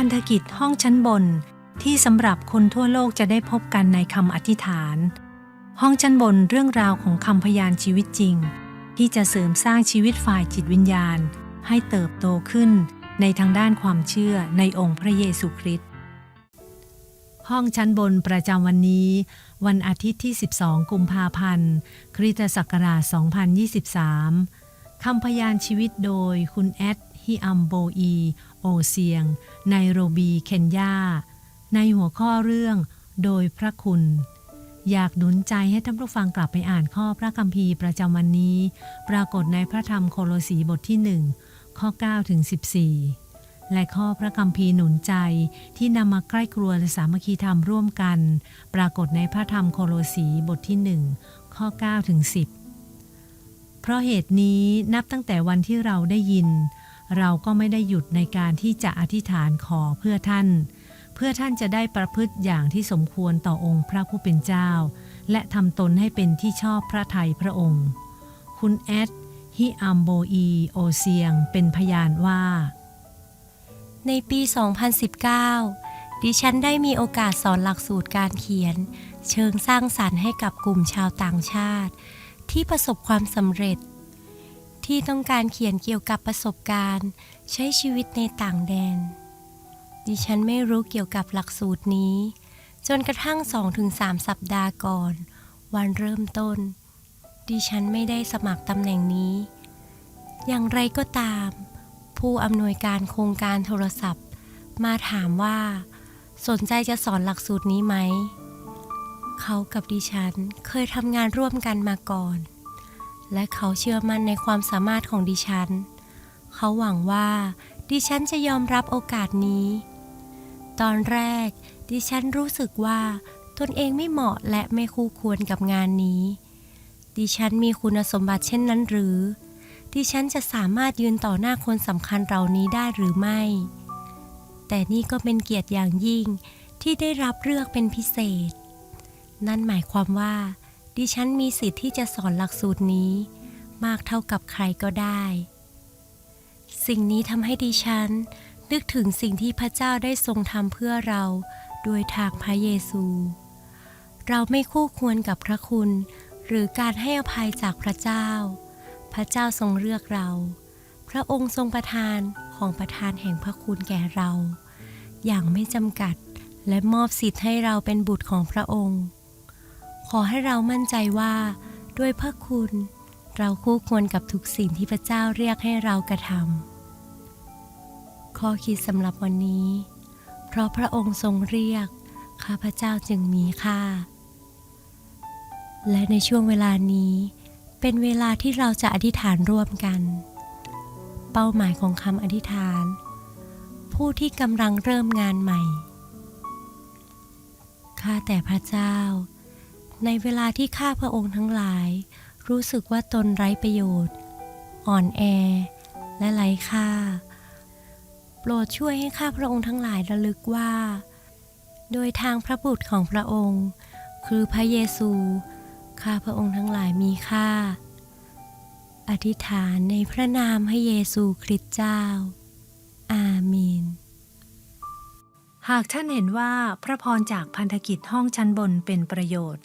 พันธกิจห้องชั้นบนที่สำหรับคนทั่วโลกจะได้พบกันในคำอธิษฐาน ห้องชั้นบนเรื่องราวของคำพยานชีวิตจริง ที่จะเสริมสร้างชีวิตฝ่ายจิตวิญญาณ ให้เติบโตขึ้นในทางด้านความเชื่อในองค์พระเยซูคริสต์ห้องชั้นบนประจำวันนี้ วันอาทิตย์ที่ 12 กุมภาพันธ์ คริสตศักราช 2023 คำพยานชีวิตโดยคุณแอดฮิอัมโบอี โอเซียง ไนโรบี เคนยา ในหัวข้อเรื่องโดยพระคุณ อยากหนุนใจให้ท่านผู้ฟังกลับไปอ่านข้อพระคัมภีร์ประจำวันนี้ ปรากฏในพระธรรมโคโลสีบทที่1ข้อ9ถึง14 และข้อพระคัมภีร์หนุนใจที่นำมาใกล้ครัวและสามัคคีธรรมร่วมกัน ปรากฏในพระธรรมโคโลสีบทที่1ข้อ9ถึง10 เพราะเหตุนี้นับตั้งแต่วันที่เราได้ยิน เราก็ไม่ได้หยุดในการที่จะอธิษฐานขอเพื่อท่าน เพื่อท่านจะได้ประพฤติอย่างที่สมควรต่อองค์พระผู้เป็นเจ้า และทำตนให้เป็นที่ชอบพระทัยพระองค์ คุณแอดฮิอัมโบอีโอเซียงเป็นพยานว่า ในปี 2019 ดิฉันได้มีโอกาสสอนหลักสูตรการเขียน เชิงสร้างสรรค์ให้กับกลุ่มชาวต่างชาติ ที่ประสบความสำเร็จ ที่ต้องการเขียนเกี่ยวกับประสบการณ์ ใช้ชีวิตในต่างแดน ดิฉันไม่รู้เกี่ยวกับหลักสูตรนี้ จนกระทั่ง 2-3 สัปดาห์ก่อน วันเริ่มต้น ดิฉันไม่ได้สมัครตำแหน่งนี้ อย่างไรก็ตาม ผู้อำนวยการโครงการโทรศัพท์ มาถามว่า สนใจจะสอนหลักสูตรนี้ไหม เขากับดิฉันเคยทำงานร่วมกันมาก่อน และเขาเชื่อมั่นในความสามารถของดิฉัน เขาหวังว่า ดิฉันจะยอมรับโอกาสนี้ ตอนแรก ดิฉันรู้สึกว่า ตนเองไม่เหมาะและไม่คู่ควรกับงานนี้ ดิฉันมีคุณสมบัติเช่นนั้นหรือ ดิฉันจะสามารถยืนต่อหน้าคนสำคัญเหล่านี้ได้หรือไม่ แต่นี่ก็เป็นเกียรติอย่างยิ่งที่ได้รับเลือกเป็นพิเศษ นั่นหมายความว่า ดิฉันมีสิทธิ์ที่จะสอนหลักสูตรนี้ มากเท่ากับใครก็ได้ สิ่งนี้ทำให้ดิฉัน นึกถึงสิ่งที่พระเจ้าได้ทรงทำเพื่อเราโดยทางพระเยซู เราไม่คู่ควรกับพระคุณ หรือการให้อภัยจากพระเจ้า พระเจ้าทรงเลือกเรา พระองค์ทรงประทานของประทานแห่งพระคุณแก่เรา อย่างไม่จำกัดและมอบสิทธิ์ให้เราเป็นบุตรของพระองค์ อให้เรามั่นใจว่า ด้วยพระคุณ เราคู่ควรกับทุกสิ่งที่พระเจ้าเรียกให้เรากระทำข้อคิดสำหรับวันนี้ เพราะพระองค์ทรงเรียก ข้าพระเจ้าจึงมีค่า และในช่วงเวลานี้เป็นเวลาที่เราจะอธิษฐานร่วมกัน เป้าหมายของคำอธิษฐาน ผู้ที่กำลังเริ่มงานใหม่ ข้าแต่พระเจ้า ในเวลาที่ข้าพระองค์ทั้งหลาย รู้สึกว่าตนไร้ประโยชน์ อ่อนแอ และไร้ค่า โปรดช่วยให้ข้าพระองค์ทั้งหลายระลึกว่า โดยทางพระบุตรของพระองค์ คือพระเยซู ข้าพระองค์ทั้งหลายมีค่า อธิษฐานในพระนามพระเยซูคริสต์เจ้า อาเมนหากท่านเห็นว่าพระพรจากพันธกิจห้องชั้นบนเป็นประโยชน์